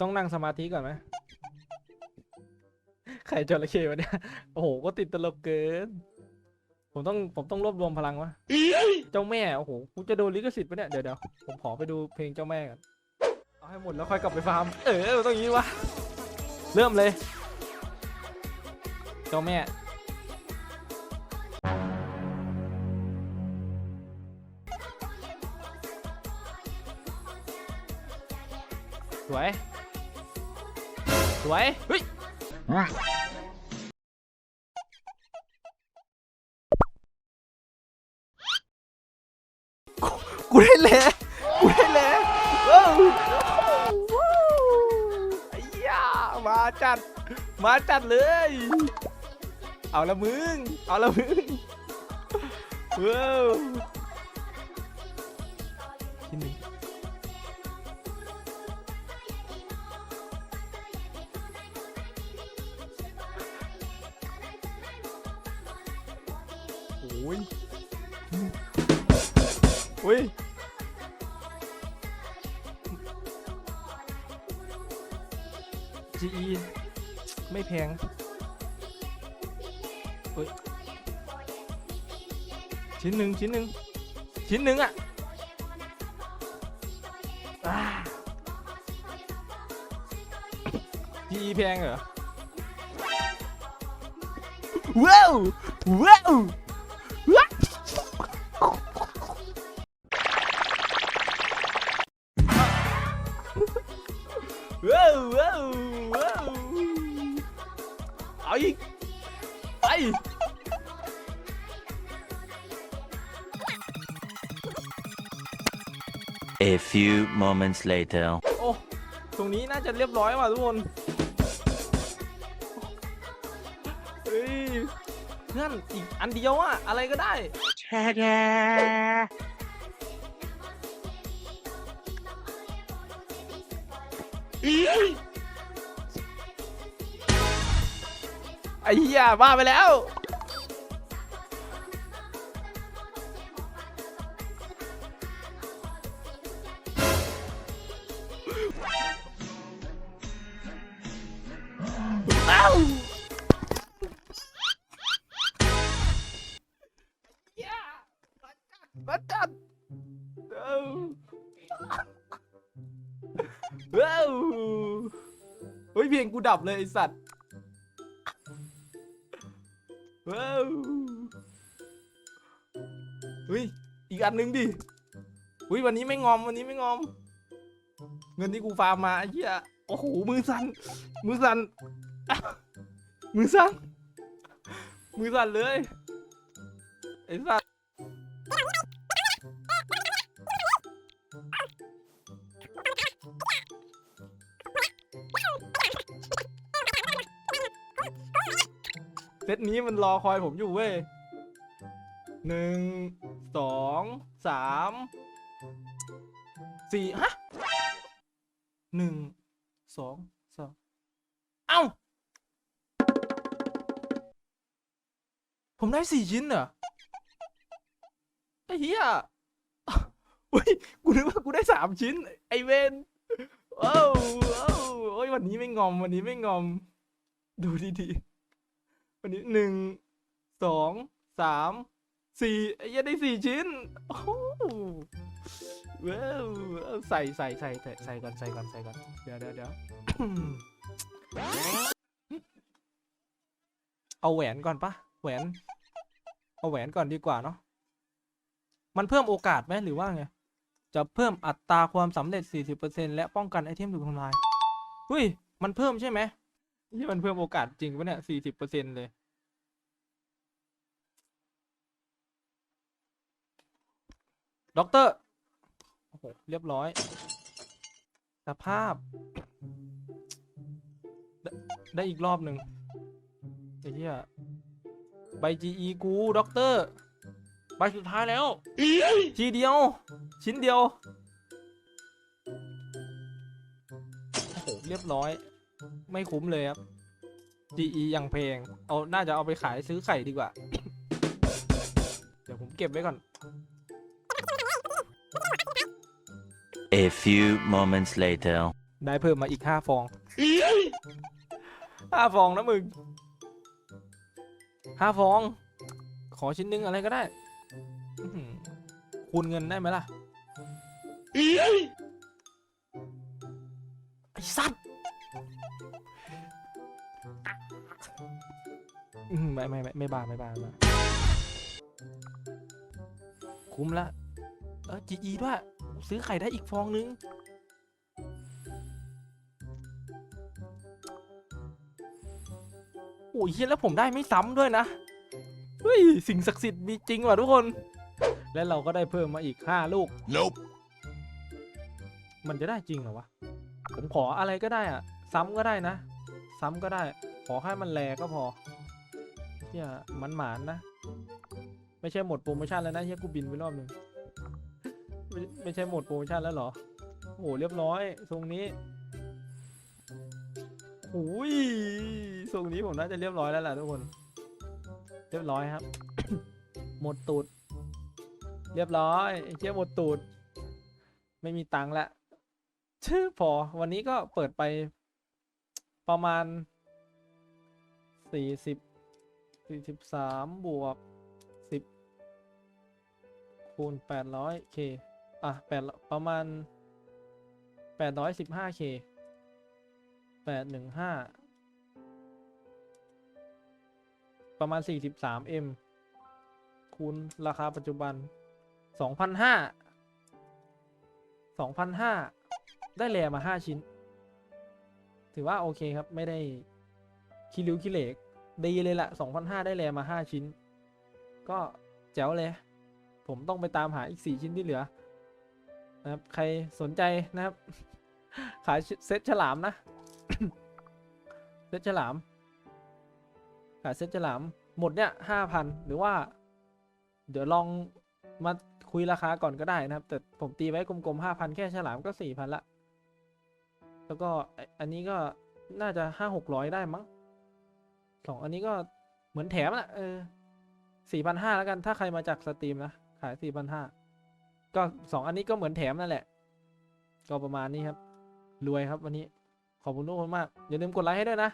ต้องนั่งสมาธิก่อนไหมใครจระเข้วะเนี่ย โอ้โห ก็ติดตลกเกิน ผมต้อง ผมต้องรวบรวมพลังวะ เจ้าแม่ โอ้โห กูจะโดนลิขสิทธิ์ปะเนี่ย เดี๋ยวเดี๋ยวผมขอไปดูเพลงเจ้าแม่กันเอาให้หมดแล้วค่อยกลับไปฟาร์ม เออ ต้องอย่างนี้วะ เริ่มเลย เจ้าแม่ สวย สวยเฮ้ยกูได้แล้วกูได้แล้วว้าวว้าวไอ้ยามาจัด มาจัดเลย เอาละมึง เอาละมึงว้าวที่หนึ่ง อ้ยอุ้ย GE ไม่แพงเฮ้ยชิ้นหนึ่งชิ้นหนึ่งชิ้นหนึ่งอะอ่า GE แพงเหรอว้าวว้าวว้ A few moments later. โอ้ ตรงนี้น่าจะเรียบร้อยว่ะทุกคน เฮ้ยเพื่อนอีกอันเดียวอะอะไรก็ได้ไอ้เหี้ยบ้าไปแล้ว มาจัดเอ้าเอ้าเฮ้ยเพลงกูดับเลยไอสัตว์เอ้าเฮ้ยอีกอันหนึ่งดิเฮ้ยวันนี้ไม่งอมวันนี้ไม่งอม เงินที่กูฟาร์มมาไอ้เหี้ยโอ้โหมือสั่นมือสั่นมือสั่นมือสั่นเลยไอ้สัตว์ ซตนี้มันรอคอยผมอยู่เว้ยหนึ่งสองสามสี่ฮะหนึ่งสองสามเอ้า ผมได้สี่ชิ้นเหรอไอ้เหี้ยเฮ้ยกูนึกว่ากูได้สามชิ้น ไอเวนโอ้าวอ้โอ้ยวันนี้ไม่งอม วันนี้ไม่งอม ดูดีๆ วันนี้หนึ่งสองสามสี่ไอ้เหี้ยได้สี่ชิ้น โอ้โหว้าวใส่ใส่ใส่ใส่ใส่ก่อนใส่ก่อนใส่ก่อนเดี๋ยวเดี๋ยวเดี๋ยวเอาแหวนก่อนปะแหวน เอาแหวนก่อนดีกว่าเนาะมันเพิ่มโอกาสไหมหรือว่าไงจะเพิ่มอัตราความสำเร็จ 40%และป้องกันไอเทมถูกทำลายเฮ้ย มันเพิ่มใช่ไหม ที่มันเพิ่มโอกาสจริงปะเนี่ย40%เลย ด็อกเตอร์ โอ้โห เรียบร้อย สภาพ ได้ได้อีกรอบหนึ่งไอ้เหี้ยใบ GE กู ด็อกเตอร์ ใบสุดท้ายแล้ว ทีเดียว ชิ้นเดียว โอ้โห เรียบร้อย ไม่คุ้มเลยครับ GE อย่างเพลงเอา น่าจะเอาไปขายซื้อไข่ดีกว่า เดี๋ยวผมเก็บไว้ก่อน A few moments later. ได้เพิ่มมาอีกห้าฟองห้าฟองนะมึงห้าฟอง ขอชิ้นหนึงอะไรก็ได้อื้อหือคูณเงินได้ไหมล่ะไอ้สัตว์ อืมไม่ไม่ไม่ไม่บาไม่บาไม่บาคุ้มละ เออจีอีด้วย ซื้อไข่ได้อีกฟองนึง โอ้ยเฮียแล้วผมได้ไม่ซ้ำด้วยนะ เฮ้ย สิ่งศักดิ์สิทธิ์มีจริงว่ะทุกคน และเราก็ได้เพิ่มมาอีก 5 ลูก Nope. มันจะได้จริงเหรอวะ ผมขออะไรก็ได้อะ ซ้ำก็ได้นะ ซ้ำก็ได้ ขอให้มันแลก็พอเฮียมันหมานนะ ไม่ใช่หมดโปรโมชั่นแล้วนะเฮียกูบินไปรอบหนึ่งไม่ใช่หมดโปรโมชั่นแล้วเหรอโอ้โหเรียบร้อยทรงนี้โอ้ยทรงนี้ผมน่าจะเรียบร้อยแล้วแหละทุกคน เรียบร้อยครับ หมดตูด เรียบร้อยไอ้เชี่ยหมดตูด ไม่มีตังค์ละชื่อพอวันนี้ก็เปิดไป ประมาณสี่สิบสี่สิบสามบวกสิบคูณแปดร้อยเคอะแปดประมาณแปดร้อยสิบห้าเคแปดหนึ่งห้าประมาณสี่สิบสามเอมคูณ ราคาปัจจุบันสองพันห้าสองพันห้าได้แรมาห้าชิ้น ถือว่าโอเคครับไม่ได้คิริวคิเลกดีเลยละสองพันห้าได้แรมาห้าชิ้น ก็แจ๋วเลย ผมต้องไปตามหาอีกสี่ชิ้นที่เหลือ นะครับ ใครสนใจนะครับ ขายเซ็ตฉลามนะ เซ็ตฉลาม ขายเซ็ตฉลาม หมดเนี่ยห้าพันหรือว่า เดี๋ยวลองมาคุยราคาก่อนก็ได้นะครับ แต่ผมตีไว้กลมๆห้าพันแค่ฉลามก็สี่พันละ แล้วก็อันนี้ก็น่าจะห้าหกร้อยได้มั้งสองอันนี้ก็เหมือนแถมละเออสี่พันห้าแล้วกัน ถ้าใครมาจากสตรีมนะ ขายสี่พันห้าก็สองอันนี้ก็เหมือนแถมนั่นแหละ ก็ประมาณนี้ครับ รวยครับวันนี้ ขอบคุณทุกคนมาก อย่าลืมกดไลค์ให้ด้วยนะ